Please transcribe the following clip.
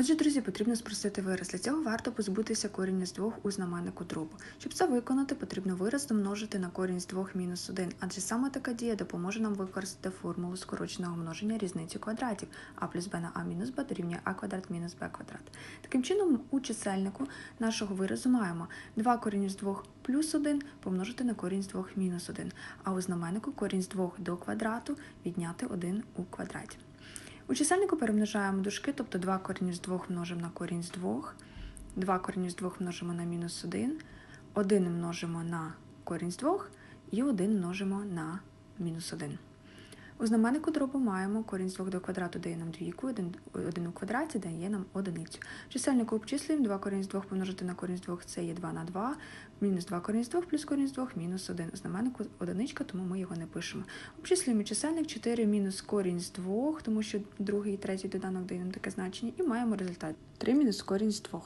Отже, друзі, потрібно спростити вираз. Для цього варто позбутися коріння з двох у знаменнику дробу. Щоб це виконати, потрібно вираз домножити на корінь з двох мінус 1, адже саме така дія допоможе нам використати формулу скороченого множення різниці квадратів а плюс b на а мінус b дорівнює а квадрат мінус b квадрат. Таким чином, у чисельнику нашого виразу маємо 2 корінь з 2 плюс 1 помножити на корінь з 2 мінус 1, а у знаменнику корінь з 2 до квадрату відняти 1 у квадраті. У чисельнику перемножаємо дужки, тобто 2 корінь з 2 множимо на корінь з 2, 2 корінь з 2 множимо на мінус 1, 1 множимо на корінь з 2 і 1 множимо на мінус 1. У знаменнику дробу маємо корінь з 2 до квадрату дає нам двійку, 1, 1 у квадраті дає нам одиницю. Чисельнику обчислюємо 2 корінь з 2 помножити на корінь з 2 це є 2 на 2, мінус 2 корінь з 2 плюс корінь з 2 мінус 1. У знаменнику одиничка, тому ми його не пишемо. Обчислюємо чисельник 4 мінус корінь з 2, тому що другий і третій доданок дає нам таке значення, і маємо результат 3 мінус корінь з 2.